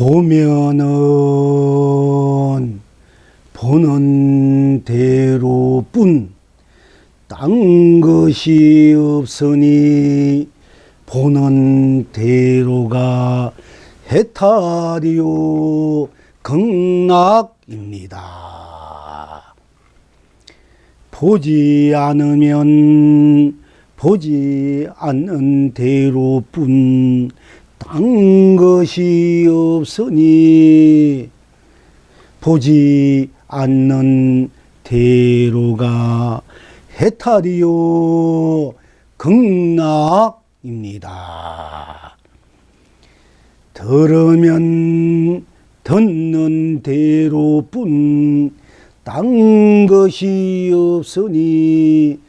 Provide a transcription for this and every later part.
보면은 보는 대로뿐 딴 것이 없으니 보는 대로가 해탈이요 극락입니다. 보지 않으면 보지 않는 대로뿐 딴 것이 없으니 보지 않는 대로가 해탈이요 극락입니다. 들으면 듣는 대로뿐 딴 것이 없으니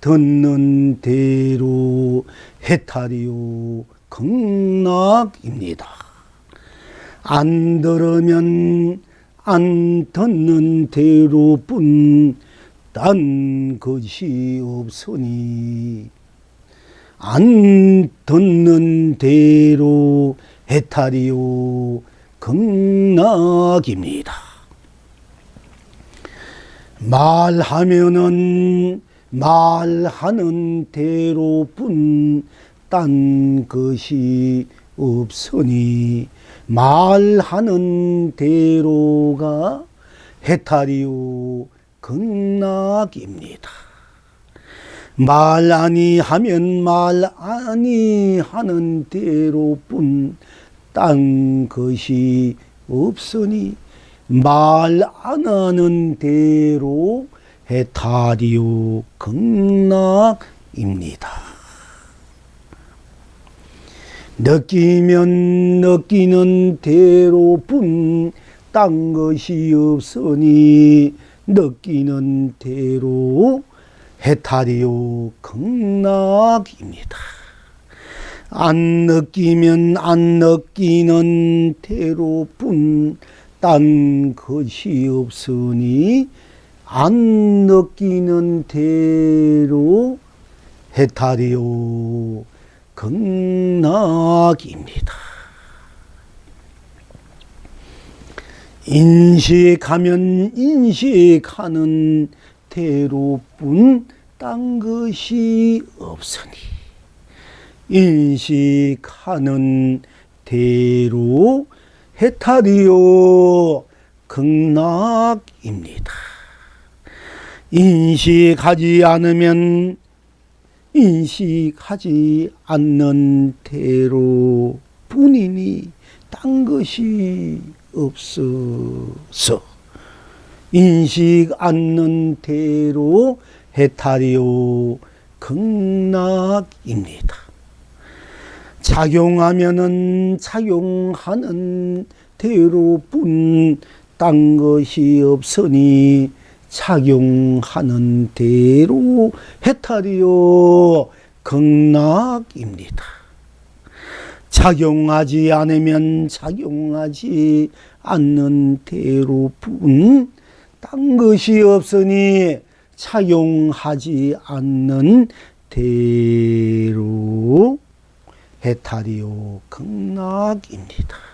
듣는 대로 해탈이요 극락입니다. 안 들으면 안 듣는 대로뿐 딴 것이 없으니 안 듣는 대로 해탈이요 극락입니다. 말하면은 말하는 대로뿐 딴 것이 없으니 말하는 대로가 해탈이요 극락입니다. 말 아니하면 말 아니하는 대로뿐 딴 것이 없으니 말 안 하는 대로 해탈이요 극락입니다. 느끼면 느끼는 대로뿐 딴 것이 없으니 느끼는 대로 해탈이요 극락입니다. 안 느끼면 안 느끼는 대로뿐 딴 것이 없으니 안 느끼는 대로 해탈이요 극락입니다. 인식하면 인식하는 대로뿐 딴 것이 없으니 인식하는 대로 해탈이요 극락입니다. 인식하지 않으면 인식하지 않는 대로 뿐이니 딴 것이 없어서 인식 않는 대로 해탈이요 극락입니다. 작용하면은 작용하는 대로뿐 딴 것이 없으니 작용하는 대로 해탈이요 극락입니다. 작용하지 않으면 작용하지 않는 대로뿐 딴 것이 없으니 착용하지 않는 대로 해탈이요 극락입니다.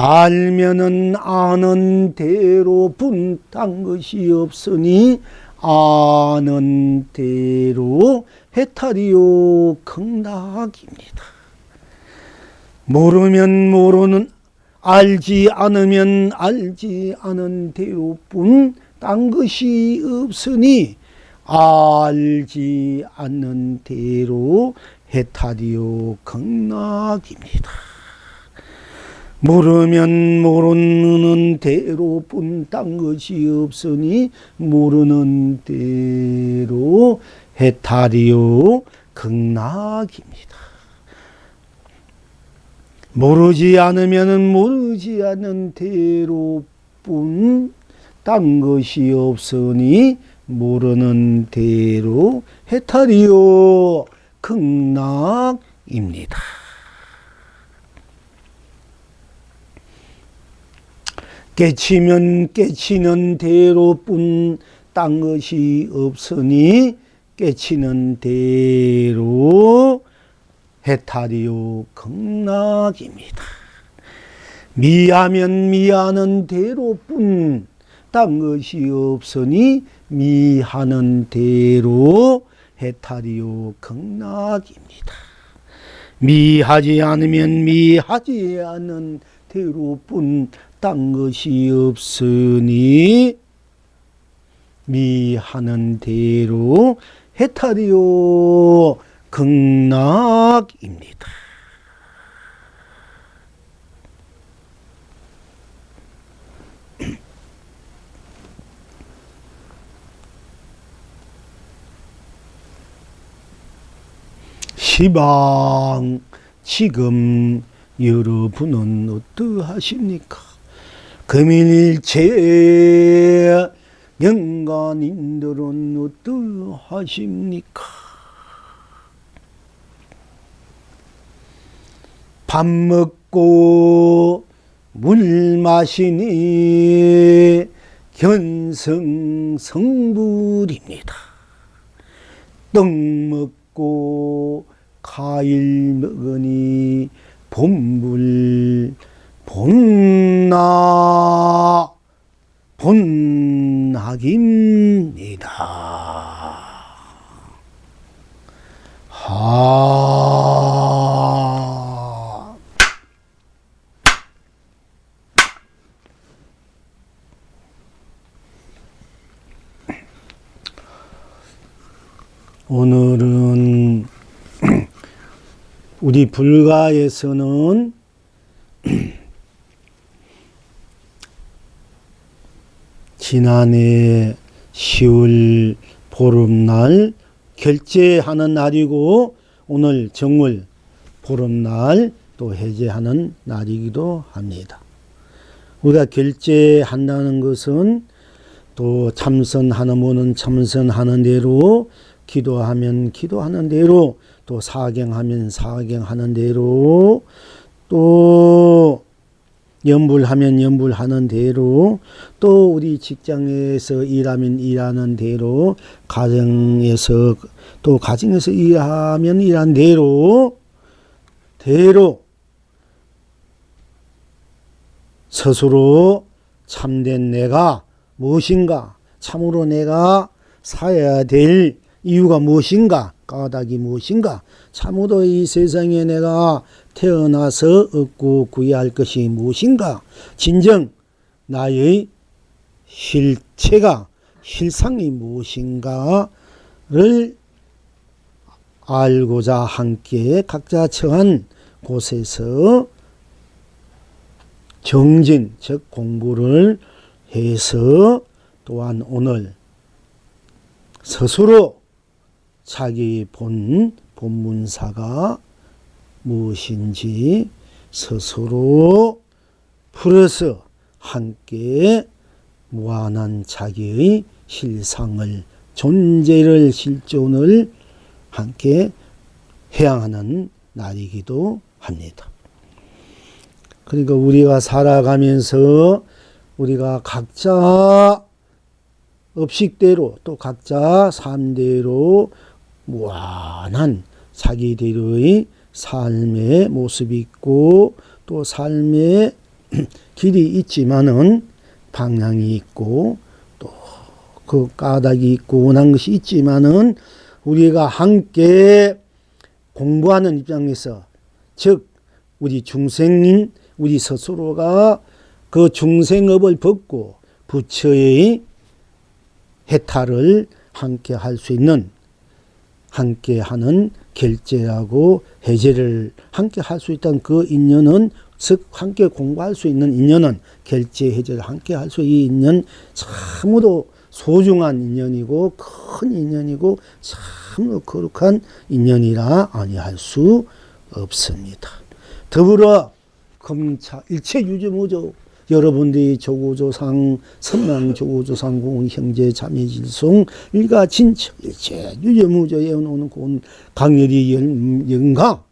알면은 아는 대로뿐 딴 것이 없으니 아는 대로 해탈이요 극락입니다. 모르면 모르는 알지 않으면 알지 않은 대로뿐 딴 것이 없으니 알지 않는 대로 해탈이요 극락입니다. 모르면 모르는 대로 뿐 딴 것이 없으니 모르는 대로 해탈이요 극락입니다. 모르지 않으면 모르지 않는 대로뿐 딴 것이 없으니 모르는 대로 해탈이요 극락입니다. 깨치면 깨치는 대로뿐 딴 것이 없으니 깨치는 대로 해탈이요 극락입니다. 미하면 미하는 대로뿐 딴 것이 없으니 미하는 대로 해탈이요 극락입니다. 미하지 않으면 미하지 않은 대로뿐 딴 것이 없으니 미하는 대로 해탈이요 극락입니다. 시방 지금 여러분은 어떠하십니까? 금일일체 영간인들은 어떠하십니까? 밥 먹고 물 마시니 견성성불입니다. 떡 먹고 과일 먹으니 본불 본나 본학입니다. 하. 오늘은 우리 불가에서는 지난해 10월 보름날 결제하는 날이고 오늘 정월 보름날 또 해제하는 날이기도 합니다. 우리가 결제한다는 것은 또 참선하는 분은 참선하는 대로 기도하면 기도하는 대로 또 사경하면 사경하는 대로 또 연불하면 연불하는 대로 또 우리 직장에서 일하면 일하는 대로 가정에서 또 가정에서 일하면 일하는 대로 대로 스스로 참된 내가 무엇인가 참으로 내가 사야 될 이유가 무엇인가 까닭이 무엇인가? 참으로 이 세상에 내가 태어나서 얻고 구해야 할 것이 무엇인가? 진정 나의 실체가 실상이 무엇인가를 알고자 함께 각자 처한 곳에서 정진 즉 공부를 해서 또한 오늘 스스로 자기 본 본문사가 무엇인지 스스로 풀어서 함께 무한한 자기의 실상을 존재를 실존을 함께 해양하는 날이기도 합니다. 그러니까 우리가 살아가면서 우리가 각자 업식대로 또 각자 삶대로 무한한 자기들의 삶의 모습이 있고 또 삶의 길이 있지만은 방향이 있고 또 그 까닭이 있고 원한 것이 있지만은 우리가 함께 공부하는 입장에서 즉 우리 중생인 우리 스스로가 그 중생업을 벗고 부처의 해탈을 함께 할 수 있는 함께 하는 결제하고 해제를 함께 할 수 있다는 그 인연은 즉 함께 공부할 수 있는 인연은 결제 해제를 함께 할수 있는 인연 참으로 소중한 인연이고 큰 인연이고 참으로 거룩한 인연이라 아니할 수 없습니다. 더불어 금차 일체 유죄무조 여러분들이 조고조상 선망 조고조상 공은 형제 자매 질송 일가 진처 일체 유죄무조에 오는 곤 강렬히 열- 영가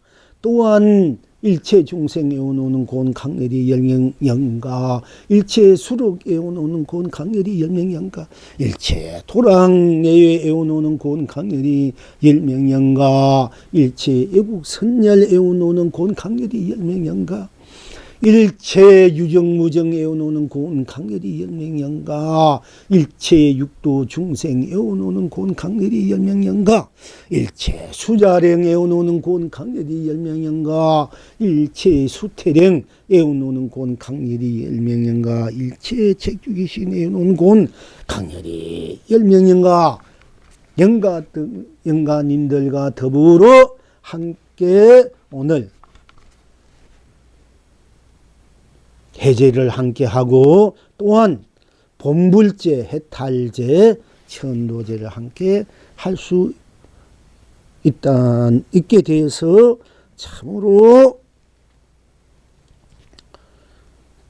또한 일체 중생에 오는 곤 강렬히 열명 영가. 일체 수록에 오는 곤 강렬히 열명 영가. 일체 도랑 내외에 오는 곤 강렬히 열명 영가. 일체 애국 선열에 오는 곤 강렬히 열명 영가 일체 유정무정 애워놓는 고운 강렬이 열명연가. 일체 육도 중생 애워놓는 고운 강렬이 열명연가. 일체 수자령 애워놓는 고운 강렬이 열명연가. 일체 수태령 애워놓는 고운 강렬이 열명연가. 일체 책주기신 애워놓는 고운 강렬이 열명연가. 영가 등 영가님들과 더불어 함께 오늘 해제를 함께 하고 또한 본불제, 해탈제, 천도제를 함께 할 수 있다 있게 돼서 참으로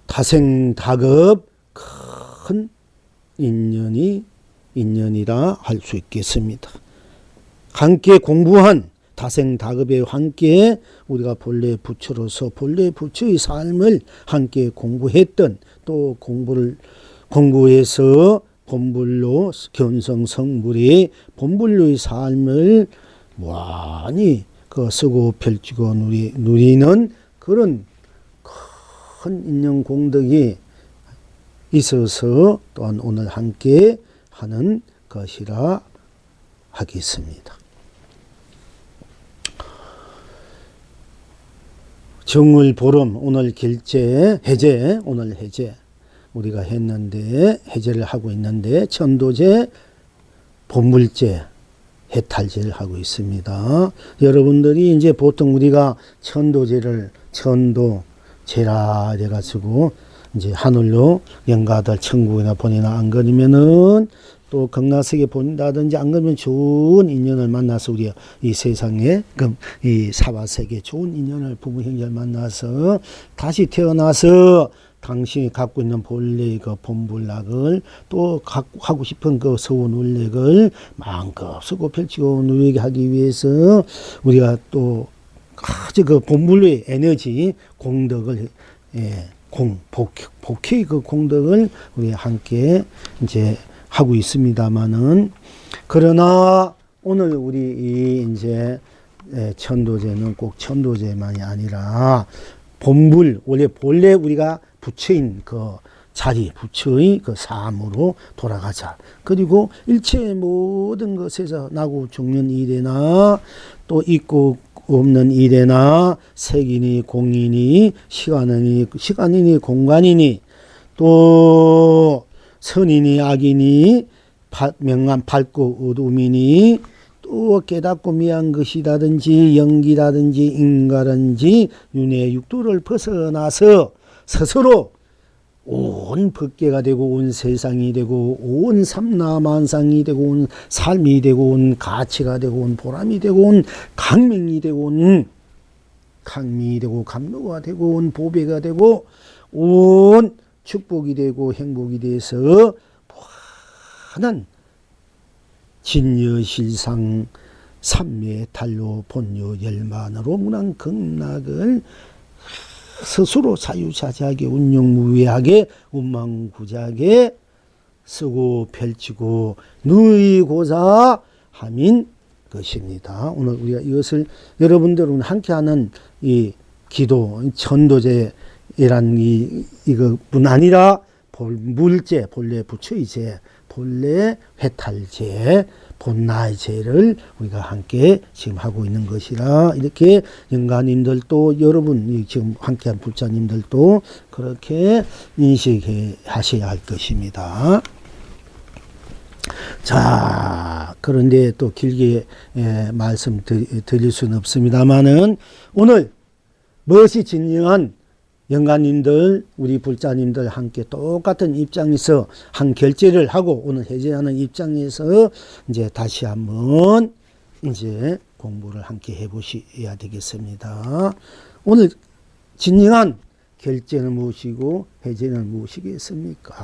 다생다급 큰 인연이 인연이라 할 수 있겠습니다. 함께 공부한 다생다급에 함께 우리가 본래 부처로서 본래 부처의 삶을 함께 공부했던 또 공부를 공부해서 본불로 견성 성불의 본불로의 삶을 무한히 그 쓰고 펼치고 누리, 누리는 그런 큰 인연 공덕이 있어서 또한 오늘 함께 하는 것이라 하겠습니다. 정을 보름 오늘 결제 해제 오늘 해제 우리가 했는데 해제를 하고 있는데 천도제 본물제 해탈제를 하고 있습니다. 여러분들이 이제 보통 우리가 천도제를 천도제라 해가지고 이제 하늘로 영가들 천국이나 보내나 안 그러면은 또 극락세계 본다든지 안 그러면 좋은 인연을 만나서 우리가 이 세상에 그럼 이 사바세계 좋은 인연을 부부 형제를 만나서 다시 태어나서 당신이 갖고 있는 본래의 그 본불락을 또 갖고 하고 싶은 그 서원 원력을 마음껏 쓰고 펼치고 누리게 하기 위해서 우리가 또 아주 그 본불의 에너지 공덕을 예, 공 복, 복의 그 공덕을 우리 함께 이제 하고 있습니다만은 그러나 오늘 우리 이 이제 예, 천도제는 꼭 천도제만이 아니라 본불 원래 본래 우리가 부처인 그 자리 부처의 그 삶으로 돌아가자. 그리고 일체 모든 것에서 나고 죽는 일에나 또 있고 없는 일에나 색이니 공이니 시간이니 시간이니 공간이니 또 악이니 바- 명한 밝고 어둠이니 또 깨닫고 미한 것이라든지 연기라든지 인가든지 윤회 육도를 벗어나서 스스로 온 법계가 되고 온 세상이 되고 온 삼라만상이 되고 온 삶이 되고 온 가치가 되고 온 보람이 되고 온 강명이 되고 온 강민이 되고 감로가 되고 온 보배가 되고 온 축복이 되고 행복이 돼서 무한한 진여실상 삼매 달로 본요 열만으로 문안 극락을 스스로 자유자재하게 운영무외하게 운망구작에 쓰고 펼치고 누이고자 함인 것입니다. 오늘 우리가 이것을 여러분들은 함께하는 이 기도 천도제 란 이 이것뿐 아니라 본물제 본래 부처이제 본래 회탈제 본나의 제를 우리가 함께 지금 하고 있는 것이라 이렇게 영가님들도 여러분 이 지금 함께한 불자님들도 그렇게 인식하셔야 할 것입니다. 자, 그런데 또 길게 예, 말씀 드- 드릴 수는 없습니다만은 오늘 무엇이 진정한 영가님들, 우리 불자님들 함께 똑같은 입장에서 한 결제를 하고 오늘 해제하는 입장에서 이제 다시 한번 이제 공부를 함께 해보셔야 되겠습니다. 오늘 진정한 결제는 무엇이고 해제는 무엇이겠습니까?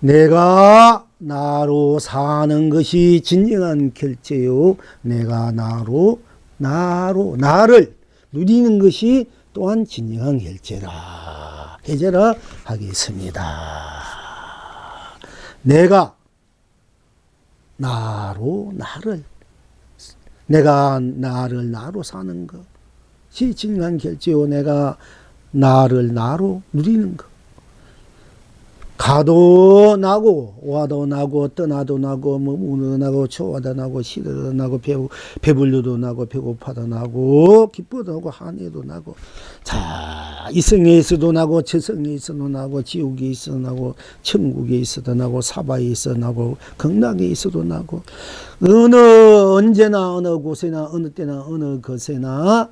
내가 나로 사는 것이 진정한 결제요. 내가 나로, 나로, 나를 누리는 것이 또한 진정한 결제라. 해제라 하겠습니다. 내가 나로, 나를, 내가 나를 나로 사는 것. 진한 결제요 내가 나를 나로 누리는 거. 가도 나고 와도 나고 떠나도 나고 뭐 우는 나고 좋아도 나고 싫어도 나고 배 배불려도 나고 배고파도 나고 기뻐도 나고 한해도 나고 자 이성에 있어도 나고 저성에 있어도 나고 지옥에 있어도 나고 천국에 있어도 나고 사바에 있어도 나고 극락에 있어도 나고 어느 언제나 어느 곳에나 어느 때나 어느 것에나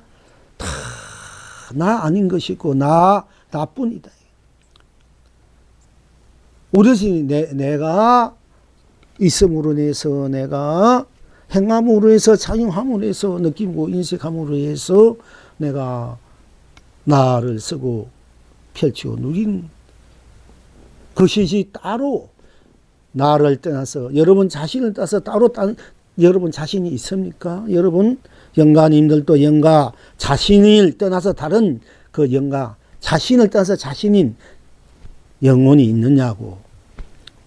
다 나 아닌 것이고 나 나뿐이다. 오롯이 내, 내가 있음으로 인해서 내가 행함으로 해서 작용함으로 해서 느끼고 인식함으로 해서 내가 나를 쓰고 펼치고 누린 것이지 따로 나를 떠나서 여러분 자신을 떠나서 따로 딴 여러분 자신이 있습니까? 여러분 영가님들도 영가 자신을 떠나서 다른 그 영가 자신을 떠나서 자신인 영혼이 있느냐고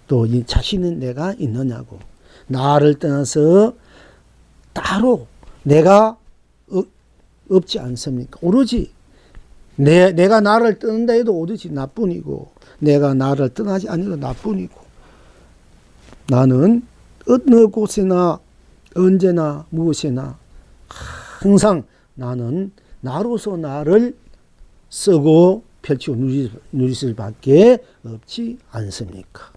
또이 자신은 내가 있느냐고 나를 떠나서 따로 내가 어- 없지 않습니까? 오로지 내, 내가 나를 떠난다 해도 오로지 나뿐이고 내가 나를 떠나지 아니라 나뿐이고 나는 어느 곳이나 언제나 무엇이나 항상 나는 나로서 나를 쓰고 펼치고 누리, 누릴 수밖에 없지 않습니까?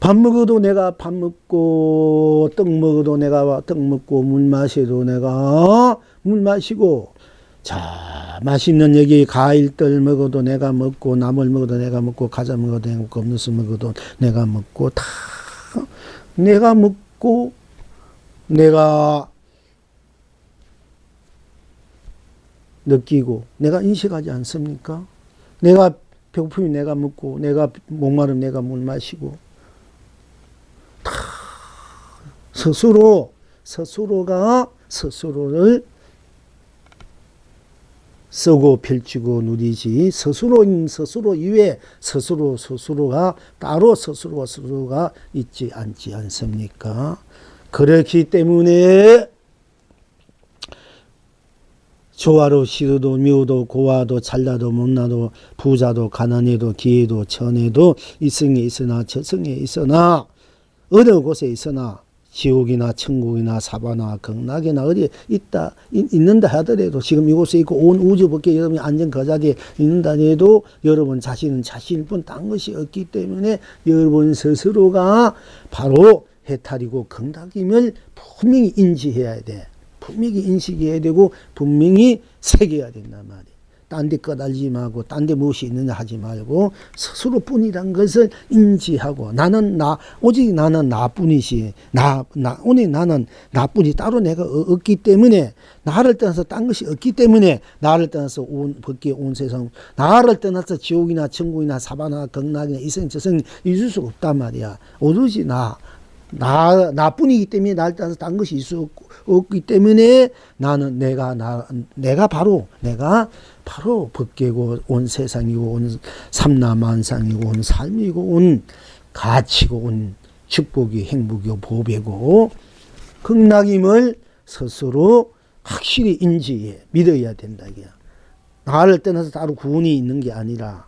밥 먹어도 내가 밥 먹고 떡 먹어도 내가 떡 먹고 물 마셔도 내가 물 마시고 자 맛있는 여기 과일들 먹어도 내가 먹고 나물 먹어도 내가 먹고 과자 먹어도 내가 먹고 음료수 먹어도 내가 먹고 다 내가 먹고 내가 느끼고 내가 인식하지 않습니까? 내가 배고프면 내가 먹고 내가 목마르면 내가 물 마시고 다 스스로 스스로가 스스로를 쓰고 펼치고 누리지 스스로인 스스로 이외에 스스로 스스로가 따로 스스로 스스로가 있지 않지 않습니까? 그렇기 때문에 조화로 시도도 묘도 고와도 잘나도 못나도 부자도 가난해도 기회도 천해도 이승에 있으나 저승에 있으나 어느 곳에 있으나 지옥이나 천국이나 사바나 극락이나 어디에 있다 있, 있는다 하더라도 지금 이곳에 있고 온 우주 밖에 여러분이 안전 그 자리에 있는다 해도 여러분 자신은 자신일 뿐 딴 것이 없기 때문에 여러분 스스로가 바로 해탈이고 극락임을 분명히 인지해야 돼. 분명히 인식해야 되고 분명히 새겨야 된단 말이에요. 딴 데 꺼달지 말고 딴 데 무엇이 있느냐 하지 말고 스스로뿐이란 것을 인지하고 나는 나 오직 나는 나뿐이시 나, 나 오늘 나는 나뿐이 따로 내가 어- 없기 때문에 나를 떠나서 딴 것이 없기 때문에 나를 떠나서 온 밖에 온 세상 나를 떠나서 지옥이나 천국이나 사바나 극락이나 이성 저성 있을 수가 없단 말이야 오로지 나 나, 나뿐이기 때문에 나를 따라서 딴 것이 없고- 없기 때문에 나는 내가, 나, 내가 바로, 내가 바로 벗개고 온 세상이고 온 삼라만상이고 온 삶이고 온 가치고 온 축복이 행복이고 보배고 극락임을 스스로 확실히 인지해 믿어야 된다 이게. 나를 떠나서 따로 구원이 있는 게 아니라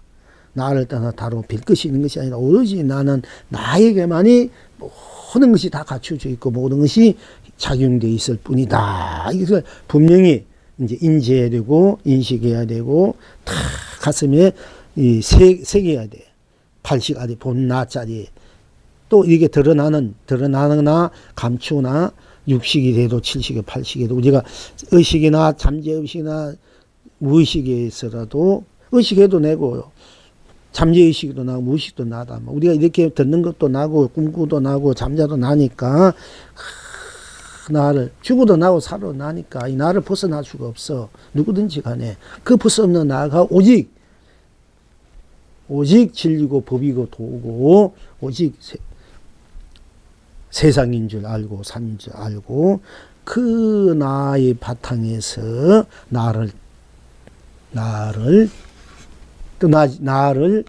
나를 떠나 따로 별 것이 있는 것이 아니라 오로지 나는 나에게만이 모든 것이 다 갖춰져 있고 모든 것이 작용돼 있을 뿐이다. 이것을 분명히 이제 인지해야 되고 인식해야 되고 다 가슴에 이 새, 새겨야 돼. 팔식 아래 본나 자리 또 이게 드러나는 드러나거나 감추나 육식이 돼도 칠식이 팔식이 돼도 우리가 의식이나 잠재 의식이나 무의식에 있어라도 의식해도 내고 잠재의식도 나고 무의식도 나다. 뭐 우리가 이렇게 듣는 것도 나고 꿈꾸도 나고 잠자도 나니까 하, 나를 죽어도 나고 살아도 나니까 이 나를 벗어날 수가 없어. 누구든지 간에 그 벗어 없는 나가 오직 오직 진리고 법이고 도고 오직 세, 세상인 줄 알고 산인 줄 알고 그 나의 바탕에서 나를 나를 또 나, 나를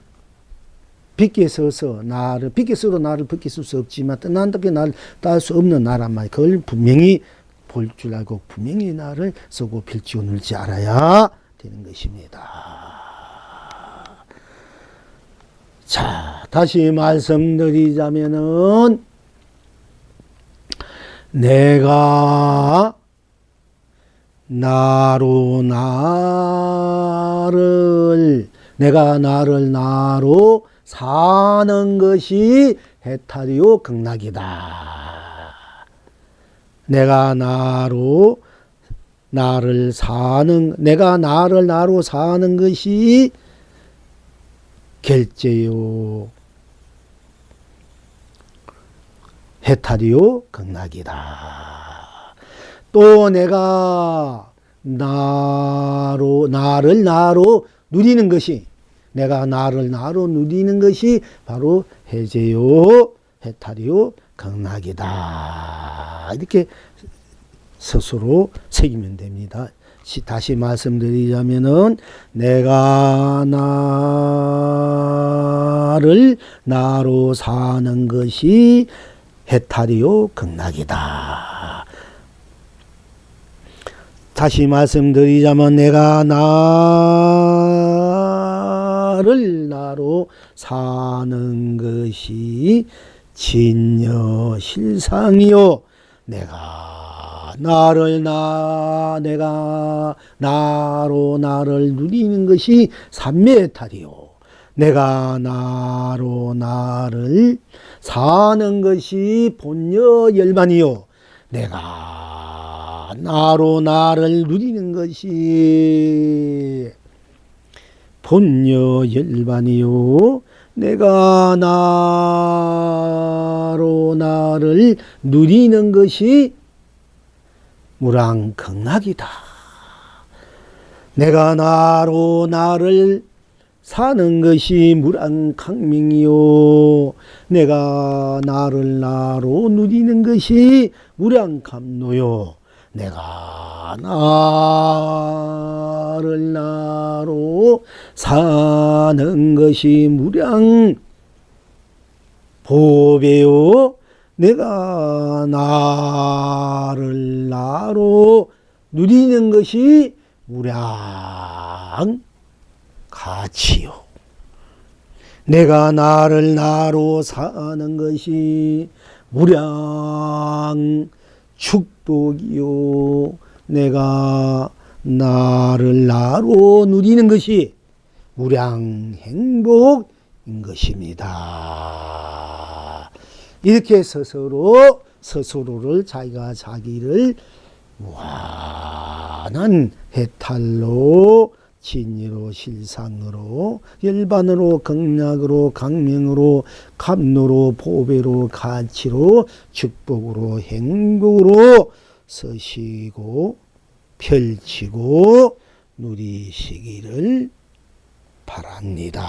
빛게 서서 나를 빛게 서도 나를 벗길 수 없지만 떠난답게 나를 딸수 없는 나란 말이야. 그걸 분명히 볼 줄 알고 분명히 나를 쓰고 빌지고 눌지 알아야 되는 것입니다. 자, 다시 말씀드리자면은 내가 나로 나를 내가 나를 나로 사는 것이 해탈이요 극락이다. 내가 나로 나를 사는 내가 나를 나로 사는 것이 결제요 해탈이요 극락이다. 또 내가 나로 나를 나로 누리는 것이 내가 나를 나로 누리는 것이 바로 해제요 해탈이요 극락이다. 이렇게 스스로 새기면 됩니다. 시- 다시 말씀드리자면은 내가 나를 나로 사는 것이 해탈이요 극락이다. 다시 말씀드리자면 내가 나 를 나로 사는 것이 진여 실상이요. 내가 나를 나 내가 나로 나를 누리는 것이 삼매탈이요. 내가 나로 나를 사는 것이 본여 열반이요. 내가 나로 나를 누리는 것이 본여 열반이요 내가 나로 나를 누리는 것이 무랑극락이다. 내가 나로 나를 사는 것이 무량강명이요. 내가 나를 나로 누리는 것이 무량감노요. 내가 나를 나로 사는 것이 무량 보배요. 내가 나를 나로 누리는 것이 무량 가치요. 내가 나를 나로 사는 것이 무량 축 복이요. 내가 나를 나로 누리는 것이 무량 행복인 것입니다. 이렇게 스스로 스스로를 자기가 자기를 무한한 해탈로 진리로 실상으로 열반으로 극락으로 강명으로 감로로 보배로 가치로 축복으로 행복으로 서시고 펼치고 누리시기를 바랍니다.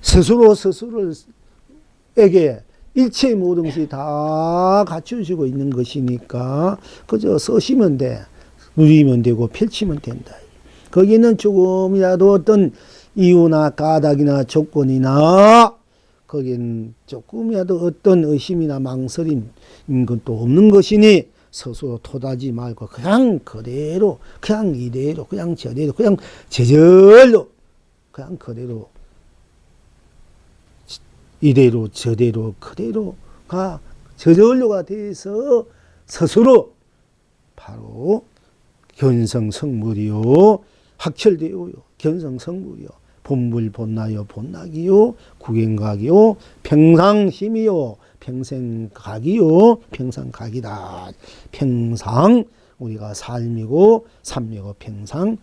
스스로 스스로에게 일체 모든 것이 다 갖추시고 있는 것이니까 그저 쓰시면 돼. 누리면 되고 펼치면 된다. 거기는 조금이라도 어떤 이유나 까닭이나 조건이나 거기는 조금이라도 어떤 의심이나 망설임인 것도 없는 것이니 스스로 토다지 말고 그냥 그대로 그냥 이대로 그냥 저대로 그냥 제절로 그냥 그대로 이대로 저대로 그대로가 저절로가 돼서 스스로 바로 견성성물이요 확철되어요. 견성성물이요 본물 본나요 본낙이요. 구경각이요. 평상심이요. 평생각이요. 평상각이다. 평상 우리가 삶이고 삶이고 평상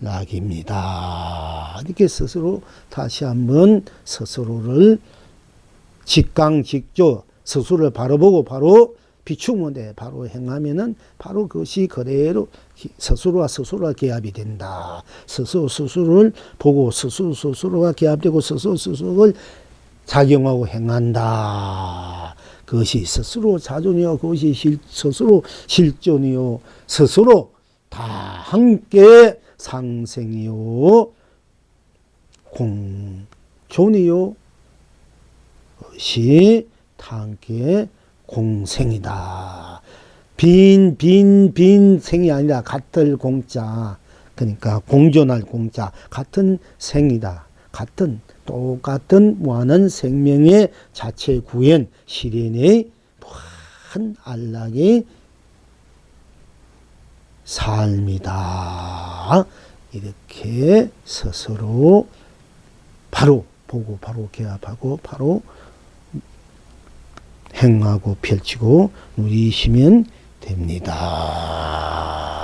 해탈락입니다. 이렇게 스스로 다시 한번 스스로를 직강직조 스스로를 바로 보고 바로 비추면 돼. 바로 행하면은 바로 그것이 그대로 기- 스스로와 스스로가 개합이 된다. 스스로 스스로를 보고 스스로 스스로가 개합되고 스스로 스스로를 작용하고 행한다. 그것이 스스로 자존이요. 그것이 실, 스스로 실존이요. 스스로 다 함께 상생이요. 공존이요. 그것이 다 함께 공생이다. 빈, 빈, 빈 생이 아니라 같을 공자. 그러니까 공존할 공자. 같은 생이다. 같은, 똑같은 무한한 생명의 자체 구현, 실현의 무한 안락의 삶이다. 이렇게 스스로 바로 보고 바로 개합하고 바로 행하고 펼치고 누리시면 됩니다.